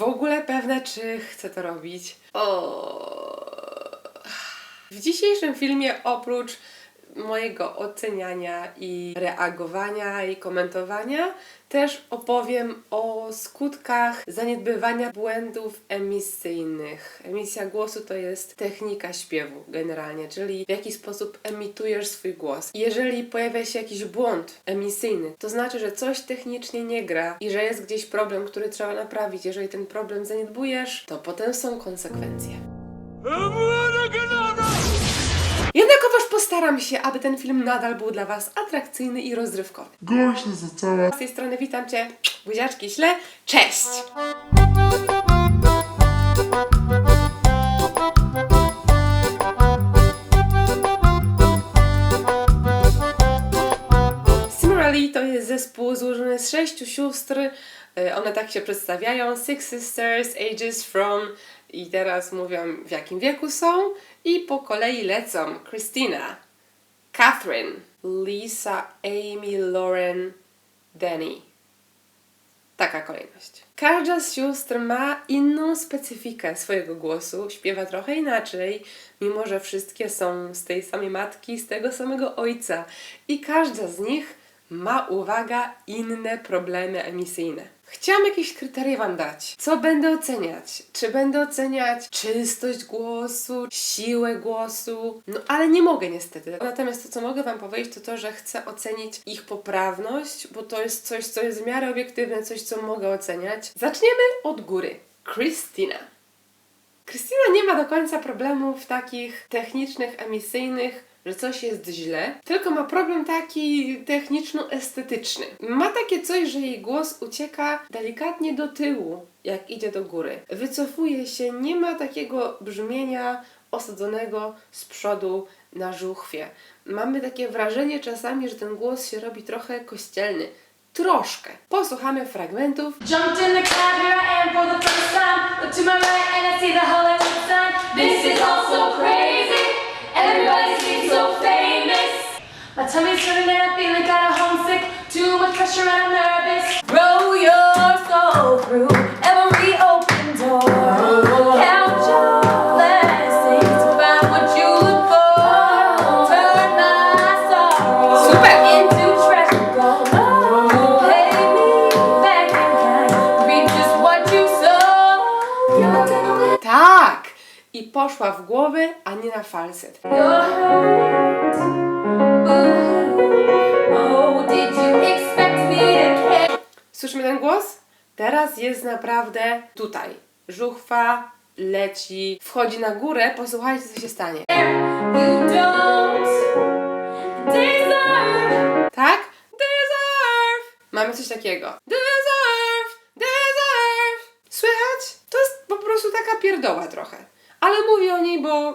w ogóle pewna, czy chcę to robić. O. W dzisiejszym filmie oprócz mojego oceniania i reagowania i komentowania też opowiem o skutkach zaniedbywania błędów emisyjnych. Emisja głosu to jest technika śpiewu generalnie, czyli w jaki sposób emitujesz swój głos. Jeżeli pojawia się jakiś błąd emisyjny, to znaczy, że coś technicznie nie gra i że jest gdzieś problem, który trzeba naprawić. Jeżeli ten problem zaniedbujesz, to potem są konsekwencje. Jednakowoż postaram się, aby ten film nadal był dla Was atrakcyjny i rozrywkowy. Gosia została Z tej strony witam Cię, buziaczki śle, cześć! To jest zespół złożony z sześciu sióstr. Y, One tak się przedstawiają. Six Sisters, ages from i teraz mówią w jakim wieku są i po kolei lecą Christina, Catherine, Lisa, Amy, Lauren, Danny. Taka kolejność. Każda z sióstr ma inną specyfikę swojego głosu, śpiewa trochę inaczej, mimo że wszystkie są z tej samej matki, z tego samego ojca. I każda z nich ma, uwaga, inne problemy emisyjne. Chciałam jakieś kryteria Wam dać. Co będę oceniać? Czy będę oceniać czystość głosu, siłę głosu? No ale nie mogę niestety. Natomiast to, co mogę Wam powiedzieć, to to, że chcę ocenić ich poprawność, bo to jest coś, co jest w miarę obiektywne, coś, co mogę oceniać. Zaczniemy od góry. Christina. Krystyna nie ma do końca problemów takich technicznych, emisyjnych, że coś jest źle, tylko ma problem taki techniczno-estetyczny. Ma takie coś, że jej głos ucieka delikatnie do tyłu, jak idzie do góry. Wycofuje się, nie ma takiego brzmienia osadzonego z przodu na żuchwie. Mamy takie wrażenie czasami, że ten głos się robi trochę kościelny. Troszkę. Posłuchamy fragmentów. Jumped in the to my right and I see the. This is so crazy. Everybody seems so famous. My tummy's turning and I'm feeling kinda homesick. Too much pressure and I'm nervous. Roll your soul through every open door. Count your blessings to find what you look for. Turn my sorrow Super. into treasure gold. Pay me back in kind. Reap just what you sow. You're gonna win. Tak! I poszła w głowę, a na falset. Oh? Słyszymy ten głos? Teraz jest naprawdę tutaj. Żuchwa leci, wchodzi na górę. Posłuchajcie, co się stanie. Tak? Deserve! Mamy coś takiego. Deserve! Deserve! Słychać? To jest po prostu taka pierdoła trochę. Ale mówię o niej, bo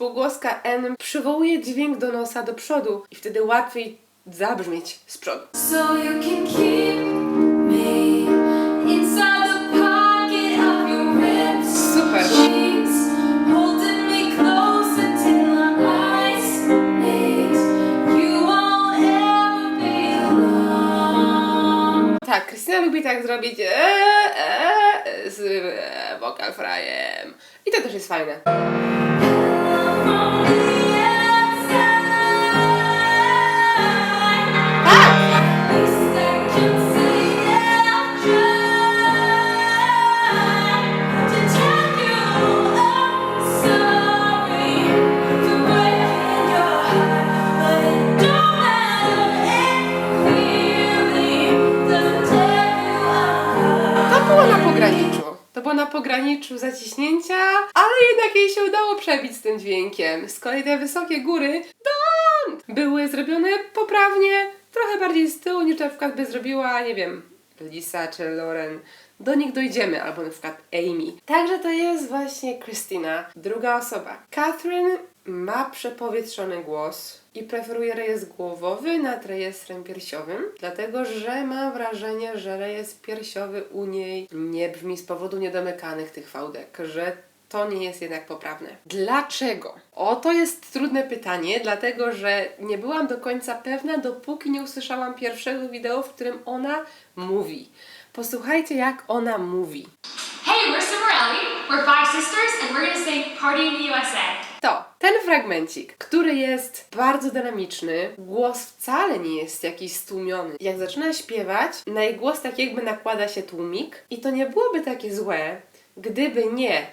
Spółgłoska N przywołuje dźwięk do nosa do przodu i wtedy łatwiej zabrzmieć z przodu. So you can keep me inside the pocket of your. Super. Sheets holding me close until our eyes meet. You won't ever be alone. Tak, Krystyna lubi tak zrobić ee, ee, z e, vocal fryem. I to też jest fajne. Zaciśnięcia, ale jednak jej się udało przebić z tym dźwiękiem. Z kolei te wysokie góry don't, były zrobione poprawnie, trochę bardziej z tyłu niż na przykład by zrobiła, nie wiem, Lisa czy Lauren. do nich dojdziemy, albo na przykład Amy. Także to jest właśnie Christina, druga osoba. Catherine ma przepowietrzony głos i preferuje rejestr głowowy nad rejestrem piersiowym, dlatego że mam wrażenie, że rejestr piersiowy u niej nie brzmi z powodu niedomykanych tych fałdek, że to nie jest jednak poprawne. Dlaczego? Oto jest trudne pytanie, dlatego że nie byłam do końca pewna, dopóki nie usłyszałam pierwszego wideo, w którym ona mówi. Posłuchajcie, jak ona mówi. Hey, we're Summer. We're five sisters, and we're gonna sing Party in the USA. Ten fragmencik, który jest bardzo dynamiczny, głos wcale nie jest jakiś stłumiony. Jak zaczyna śpiewać, na jej głos tak jakby nakłada się tłumik i to nie byłoby takie złe, gdyby nie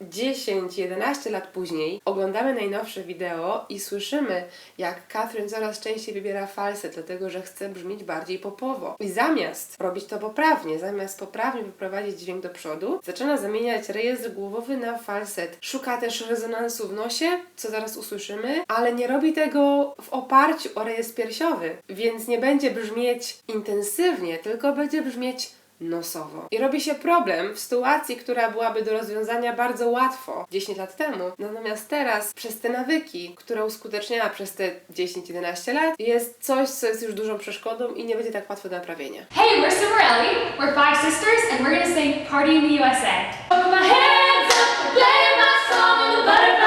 10-11 lat później oglądamy najnowsze wideo i słyszymy, jak Catherine coraz częściej wybiera falset, dlatego że chce brzmieć bardziej popowo. I zamiast robić to poprawnie, zamiast poprawnie wyprowadzić dźwięk do przodu, zaczyna zamieniać rejestr głowowy na falset. Szuka też rezonansu w nosie, co zaraz usłyszymy, ale nie robi tego w oparciu o rejestr piersiowy, więc nie będzie brzmieć intensywnie, tylko będzie brzmieć nosowo. I robi się problem w sytuacji, która byłaby do rozwiązania bardzo łatwo 10 lat temu. Natomiast teraz, przez te nawyki, które uskuteczniała przez te 10-11 lat, jest coś, co jest już dużą przeszkodą i nie będzie tak łatwo do naprawienia. Hey, we're Summer Ellie. We're five sisters, and we're gonna sing Party in the USA. Put my hands up, play my song, and the butterflies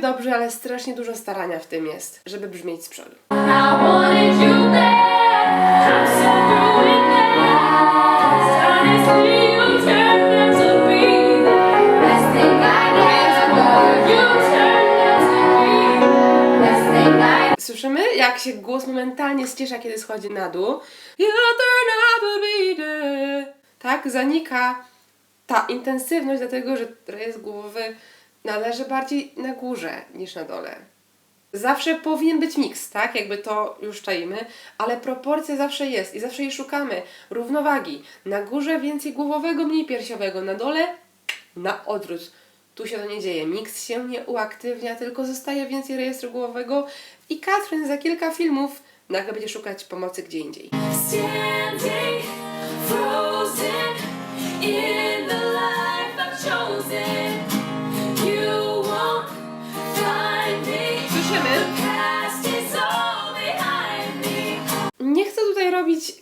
dobrze, ale strasznie dużo starania w tym jest, żeby brzmieć z przodu. Słyszymy, jak się głos momentalnie ściesza, kiedy schodzi na dół. Tak, zanika ta intensywność, dlatego że rejestr głowy należy bardziej na górze niż na dole. Zawsze powinien być miks, tak? Jakby to już czajmy, ale proporcja zawsze jest i zawsze jej szukamy. Równowagi. Na górze więcej głowowego, mniej piersiowego, na dole na odwrót. Tu się to nie dzieje. Miks się nie uaktywnia, tylko zostaje więcej rejestru głowowego i Katrin za kilka filmów nagle będzie szukać pomocy gdzie indziej. Standing frozen in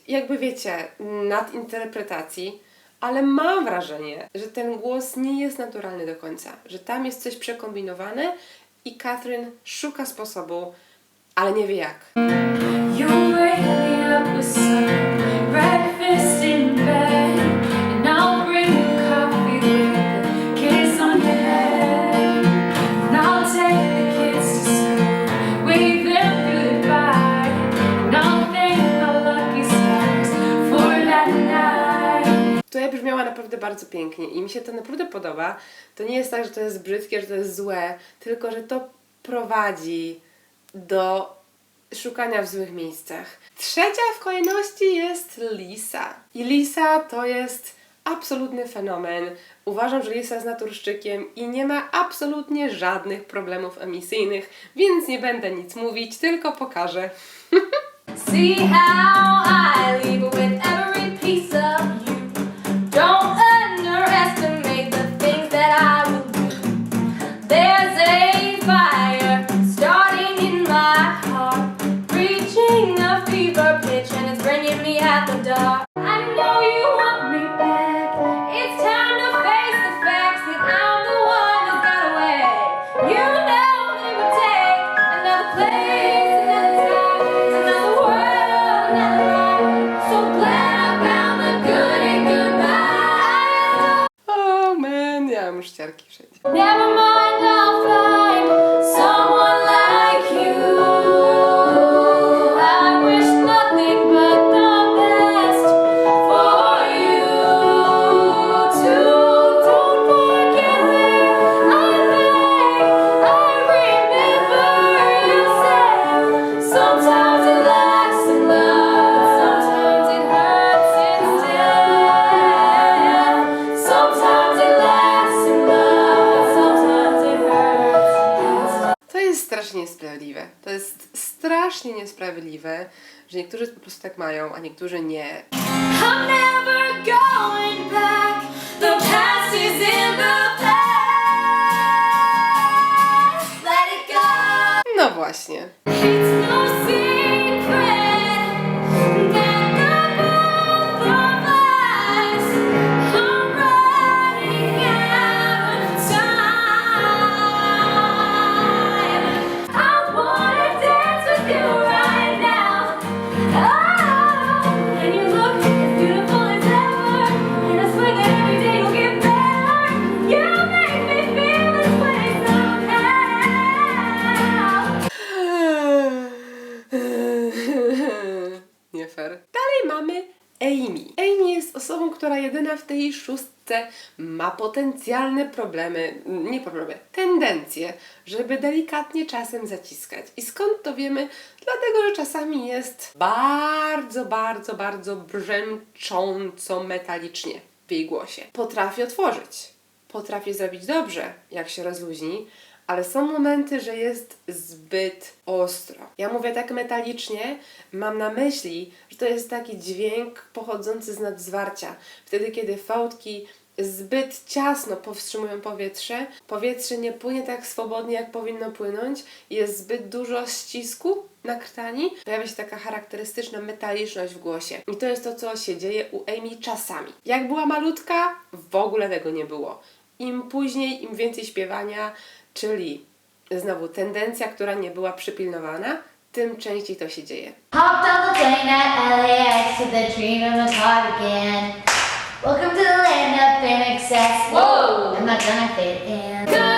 jakby wiecie, nadinterpretacji, ale mam wrażenie, że ten głos nie jest naturalny do końca, że tam jest coś przekombinowane i Catherine szuka sposobu, ale nie wie jak. Bardzo pięknie i mi się to naprawdę podoba. To nie jest tak, że to jest brzydkie, że to jest złe, tylko że to prowadzi do szukania w złych miejscach. Trzecia w kolejności jest Lisa. I Lisa to jest absolutny fenomen. Uważam, że Lisa jest naturszczykiem i nie ma absolutnie żadnych problemów emisyjnych, więc nie będę nic mówić, tylko pokażę. See how I leave with every piece of out the dark. I know you want me back. It's time to face the facts that I'm the one that's got away. You know it would take another place, another time, another world, another ride. So glad I found the good and goodbye. Oh man, ja mam już ciarki wszędzie. Never mind, I'll find że niektórzy po prostu tak mają, a niektórzy nie. I'm never going back. The past is in the past. Let it go. No właśnie. Ma potencjalne problemy, nie problemy, tendencje, żeby delikatnie czasem zaciskać. I skąd to wiemy? Dlatego, że czasami jest bardzo, bardzo, bardzo brzęcząco metalicznie w jej głosie. Potrafi otworzyć, potrafi zrobić dobrze, jak się rozluźni, ale są momenty, że jest zbyt ostro. Ja mówię tak metalicznie, mam na myśli, że to jest taki dźwięk pochodzący z nadzwarcia. Wtedy, kiedy fałdki zbyt ciasno powstrzymują powietrze, powietrze nie płynie tak swobodnie, jak powinno płynąć, jest zbyt dużo ścisku na krtani, pojawia się taka charakterystyczna metaliczność w głosie. I to jest to, co się dzieje u Amy czasami. Jak była malutka, w ogóle tego nie było. Im później, im więcej śpiewania, czyli znowu tendencja, która nie była przypilnowana, tym częściej to się dzieje. Hopped on the plane at LAX with a dream of a cardigan. Welcome to the land of excess. Whoa. I'm not gonna fit in. Gonna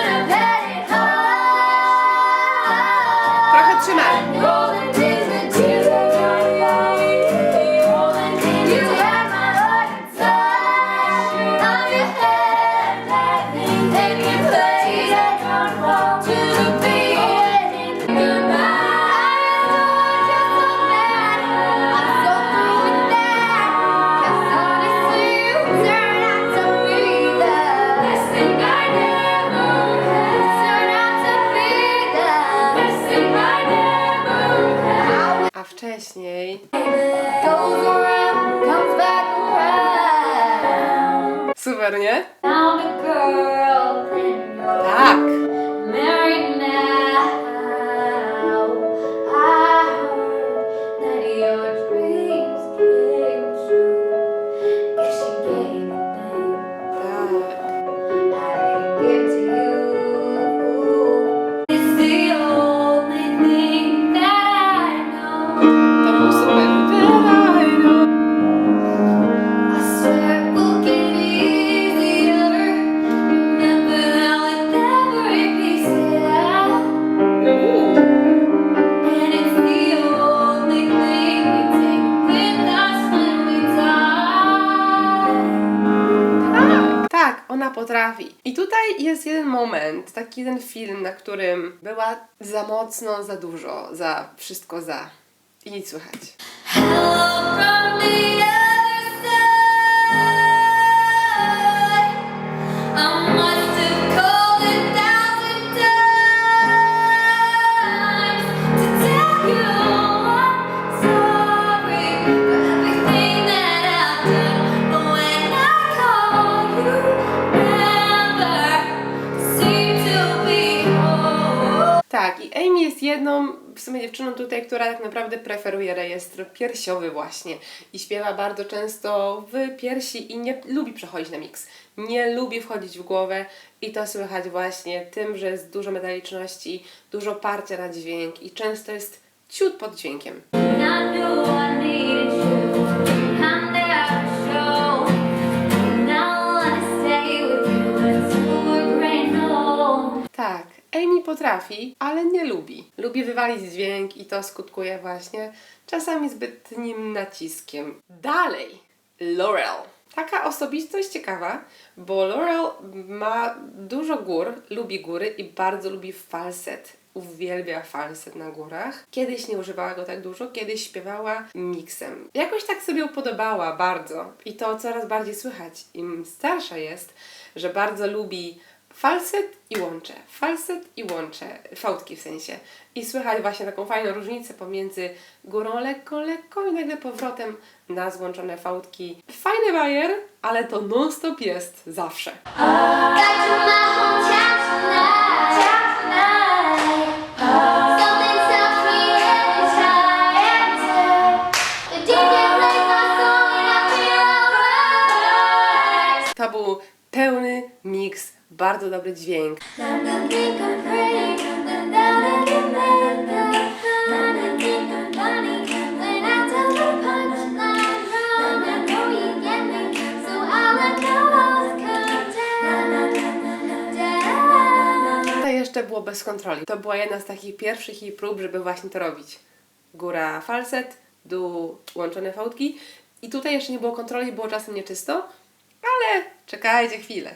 była za mocno, za dużo, za wszystko za. I nic słychać. Hello from the other side. Amy jest jedną w sumie dziewczyną tutaj, która tak naprawdę preferuje rejestr piersiowy właśnie i śpiewa bardzo często w piersi i nie lubi przechodzić na miks. Nie lubi wchodzić w głowę i to słychać właśnie tym, że jest dużo metaliczności, dużo parcia na dźwięk i często jest ciut pod dźwiękiem. Tak, Amy potrafi, ale nie lubi. Lubi wywalić dźwięk i to skutkuje właśnie czasami zbytnim naciskiem. Dalej, Laurel. Taka osobistość ciekawa, bo Laurel ma dużo gór, lubi góry i bardzo lubi falset. Uwielbia falset na górach. Kiedyś nie używała go tak dużo, kiedyś śpiewała miksem. Jakoś tak sobie upodobała bardzo i to coraz bardziej słychać. Im starsza jest, że bardzo lubi falset i łącze, falset i łącze, fałdki w sensie. I słychać właśnie taką fajną różnicę pomiędzy górą lekką, lekką i nagle powrotem na złączone fałdki. Fajny bajer, ale to non-stop jest zawsze. To był pełny miks, bardzo dobry dźwięk. Jeszcze było bez kontroli. To była jedna z takich pierwszych jej prób, żeby właśnie to robić. Góra falset, dół łączone fałdki. I tutaj jeszcze nie było kontroli, było czasem nieczysto, ale czekajcie chwilę.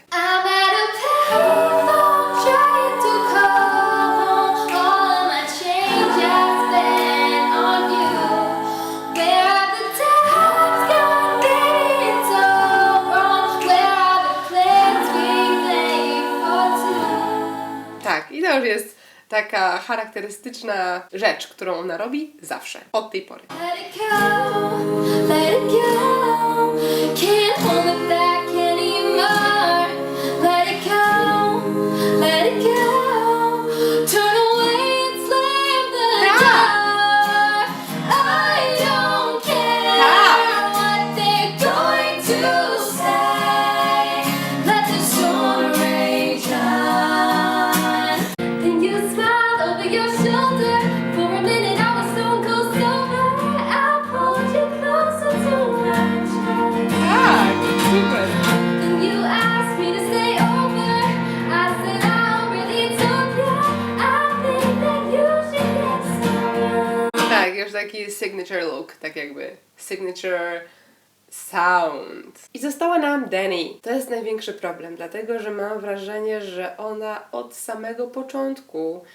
Tak, i to już jest taka charakterystyczna rzecz, którą ona robi zawsze, od tej pory. Let it go, let it go. Signature look, tak jakby. Signature sound. I została nam Danny. To jest największy problem, dlatego że mam wrażenie, że ona od samego początku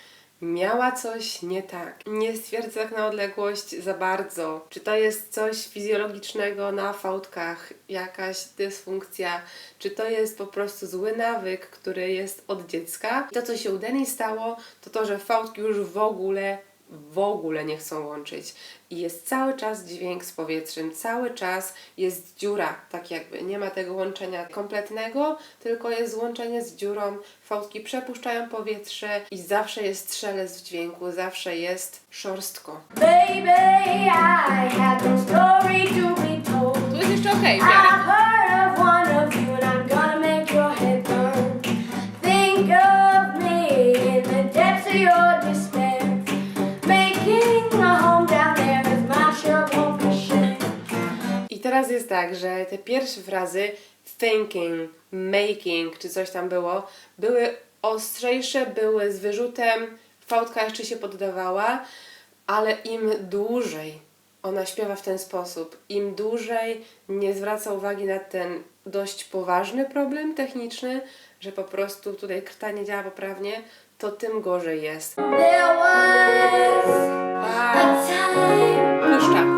miała coś nie tak. Nie stwierdzę tak na odległość za bardzo, czy to jest coś fizjologicznego na fałdkach, jakaś dysfunkcja, czy to jest po prostu zły nawyk, który jest od dziecka. To, co się u Danny stało, to to, że fałdki już w ogóle w ogóle nie chcą łączyć. I jest cały czas dźwięk z powietrzem, cały czas jest dziura, tak jakby. Nie ma tego łączenia kompletnego, tylko jest łączenie z dziurą. Fałdki przepuszczają powietrze i zawsze jest szelest w dźwięku, zawsze jest szorstko. Baby, I had no story to be told. Tu jest jeszcze okej, of teraz jest tak, że te pierwsze frazy thinking, making, czy coś tam było, były ostrzejsze, były z wyrzutem, fałdka jeszcze się poddawała, ale im dłużej ona śpiewa w ten sposób, im dłużej nie zwraca uwagi na ten dość poważny problem techniczny, że po prostu tutaj krta nie działa poprawnie, to tym gorzej jest. Puszcza.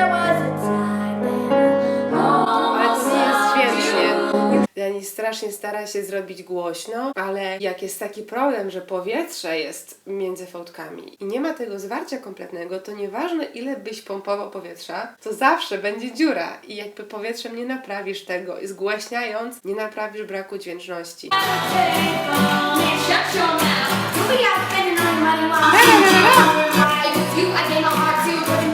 strasznie stara się zrobić głośno, ale jak jest taki problem, że powietrze jest między fałdkami i nie ma tego zwarcia kompletnego, to nieważne ile byś pompował powietrza, to zawsze będzie dziura i jakby powietrzem nie naprawisz tego i zgłaśniając nie naprawisz braku dźwięczności. Your mouth. You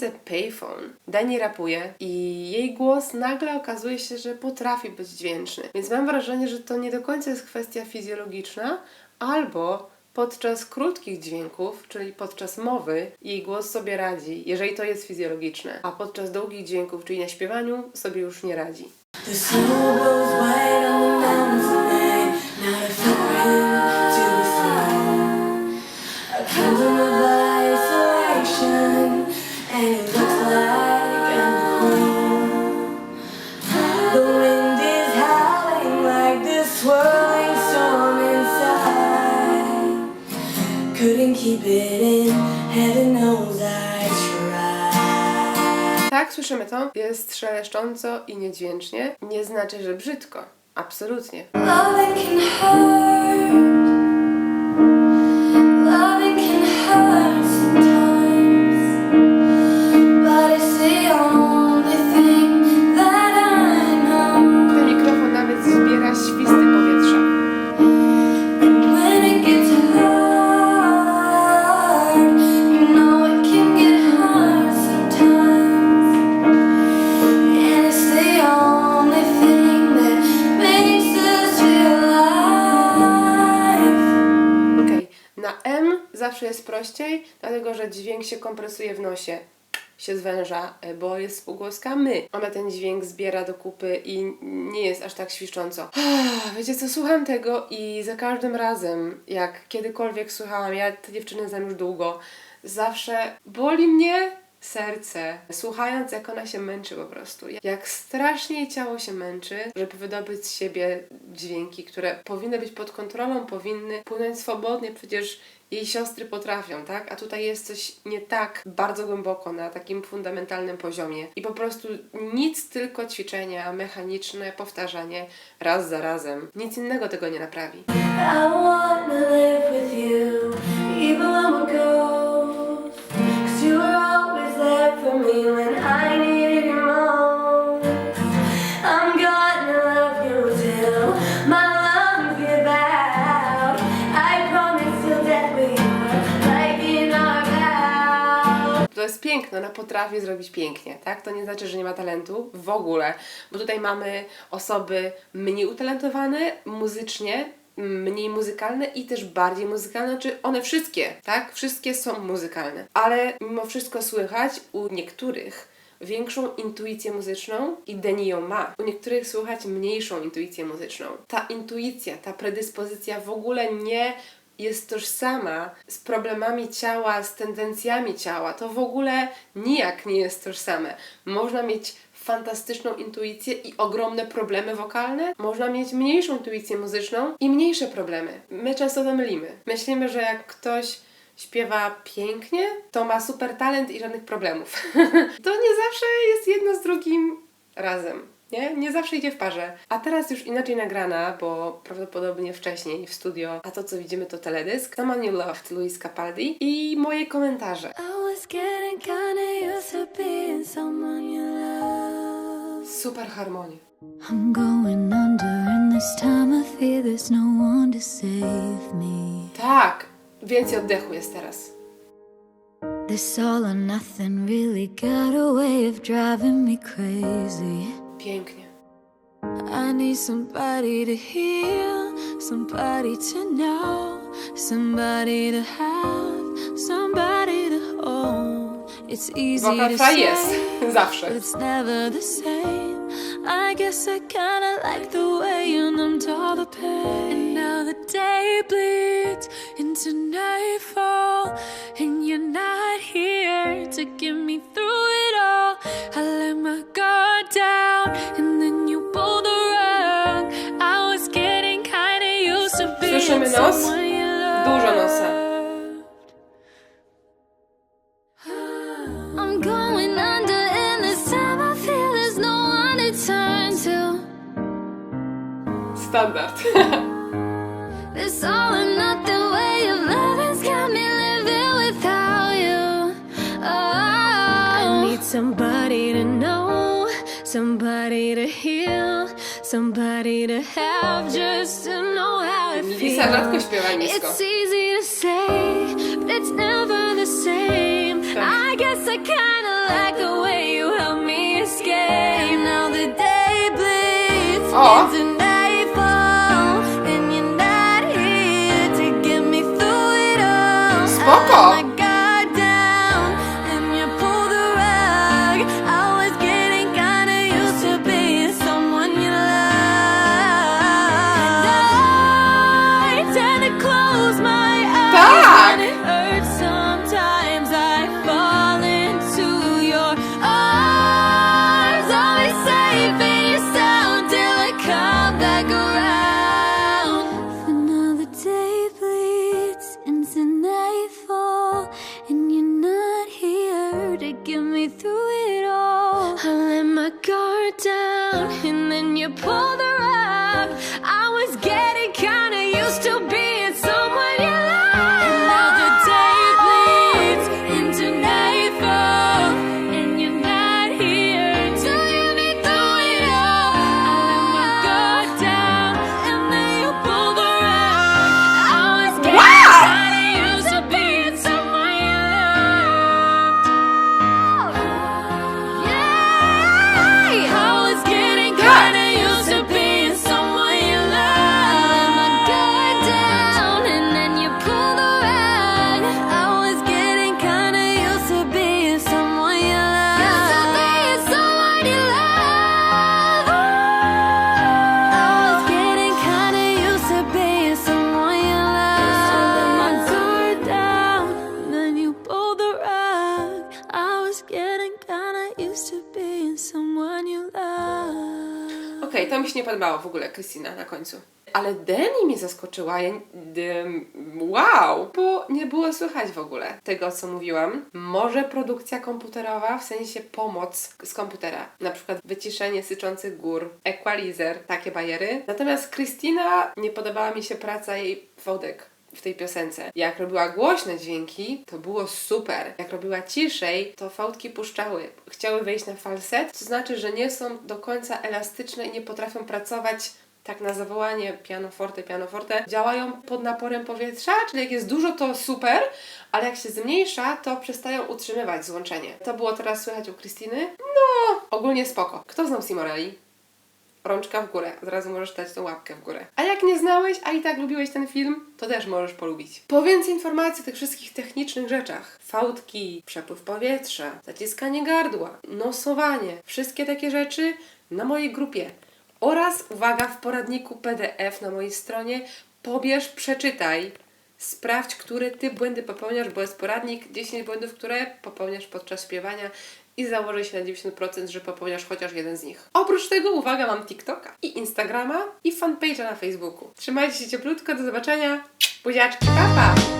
piosence Payphone Dani rapuje i jej głos nagle okazuje się, że potrafi być dźwięczny. Więc mam wrażenie, że to nie do końca jest kwestia fizjologiczna, albo podczas krótkich dźwięków, czyli podczas mowy, jej głos sobie radzi, jeżeli to jest fizjologiczne, a podczas długich dźwięków, czyli na śpiewaniu, sobie już nie radzi. Słyszymy to. Jest szeleszcząco i niedźwięcznie. Nie znaczy, że brzydko. Absolutnie. Loving Na M zawsze jest prościej, dlatego że dźwięk się kompresuje w nosie. Się zwęża, e, bo jest spółgłoska my. Ona ten dźwięk zbiera do kupy i nie jest aż tak świszcząco. Wiecie co, słucham tego i za każdym razem, jak kiedykolwiek słuchałam, ja te dziewczyny znam już długo, zawsze boli mnie serce, słuchając jak ona się męczy po prostu. Jak strasznie ciało się męczy, żeby wydobyć z siebie dźwięki, które powinny być pod kontrolą, powinny płynąć swobodnie, przecież jej siostry potrafią, tak? A tutaj jest coś nie tak bardzo głęboko, na takim fundamentalnym poziomie. I po prostu nic, tylko ćwiczenia mechaniczne, powtarzanie raz za razem. Nic innego tego nie naprawi. I wanna live with you, even when we're ghosts. For me when I needed you most. I'm gonna love you till my lungs give out. I promise till death we are like in our. To jest piękne, ona potrafi zrobić pięknie, tak? To nie znaczy, że nie ma talentu w ogóle, bo tutaj mamy osoby mniej utalentowane muzycznie, mniej muzykalne i też bardziej muzykalne, czy one wszystkie, tak? Wszystkie są muzykalne, ale mimo wszystko słychać u niektórych większą intuicję muzyczną i Deni ją ma. U niektórych słychać mniejszą intuicję muzyczną. Ta intuicja, ta predyspozycja w ogóle nie jest tożsama z problemami ciała, z tendencjami ciała. To w ogóle nijak nie jest tożsame. Można mieć fantastyczną intuicję i ogromne problemy wokalne. Można mieć mniejszą intuicję muzyczną i mniejsze problemy. My często to mylimy. Myślimy, że jak ktoś śpiewa pięknie, to ma super talent i żadnych problemów. to nie zawsze jest jedno z drugim razem. Nie? Nie zawsze idzie w parze. A teraz już inaczej nagrana, bo prawdopodobnie wcześniej w studio, a to co widzimy to teledysk. Someone You Loved, Luis Capaldi i moje komentarze. I was getting kinda used to being someone you love. Super harmonie. I'm going under, and this time I fear there's no one to save me. Tak! Więcej oddechu jest teraz. This all or nothing really got a way of driving me crazy. Pięknie. I need somebody to heal, somebody to know, somebody to have, somebody to hold. It's easy Wokal to say, jest. Zawsze. it's never the same. I guess I kinda like the way you numbed all the pain. And now the day bleeds into nightfall, and you're not here to get me through it all. I let my guard down, and then you pulled the rug. I was getting kinda used to being Słyszymy nos? someone you loved. Dużo nosa. need somebody to know, somebody to heal, somebody to have just to know how it feels. śpiewa nisko. It's easy to say, but it's never the same. I guess I kinda like the way you help me escape. Now the day bleeds all. Okej, to mi się nie podobało w ogóle, Krystyna, na końcu. Ale Deni mnie zaskoczyła. Ja, wow! Bo nie było słychać w ogóle tego, co mówiłam. Może produkcja komputerowa, w sensie pomoc z komputera. Na przykład wyciszenie syczących gór, equalizer, takie bajery. Natomiast Krystyna, nie podobała mi się praca jej wodek w tej piosence. Jak robiła głośne dźwięki, to było super. Jak robiła ciszej, to fałdki puszczały. Chciały wejść na falset, to znaczy, że nie są do końca elastyczne i nie potrafią pracować tak na zawołanie pianoforte, pianoforte, działają pod naporem powietrza, czyli jak jest dużo, to super, ale jak się zmniejsza, to przestają utrzymywać złączenie. To było teraz słychać u Krystyny? No, ogólnie spoko. Kto znał Simorelli? Rączka w górę. Od razu możesz dać tą łapkę w górę. A jak nie znałeś, a i tak lubiłeś ten film, to też możesz polubić. Po więcej informacji o tych wszystkich technicznych rzeczach. Fałdki, przepływ powietrza, zaciskanie gardła, nosowanie, wszystkie takie rzeczy na mojej grupie. Oraz, uwaga, w poradniku PDF na mojej stronie pobierz, przeczytaj. Sprawdź, które ty błędy popełniasz, bo jest poradnik 10 błędów, które popełniasz podczas śpiewania i założę się na 90%, że popełniasz chociaż jeden z nich. Oprócz tego, uwaga, mam TikToka i Instagrama i fanpage'a na Facebooku. Trzymajcie się cieplutko, do zobaczenia. Buziaczki, pa pa!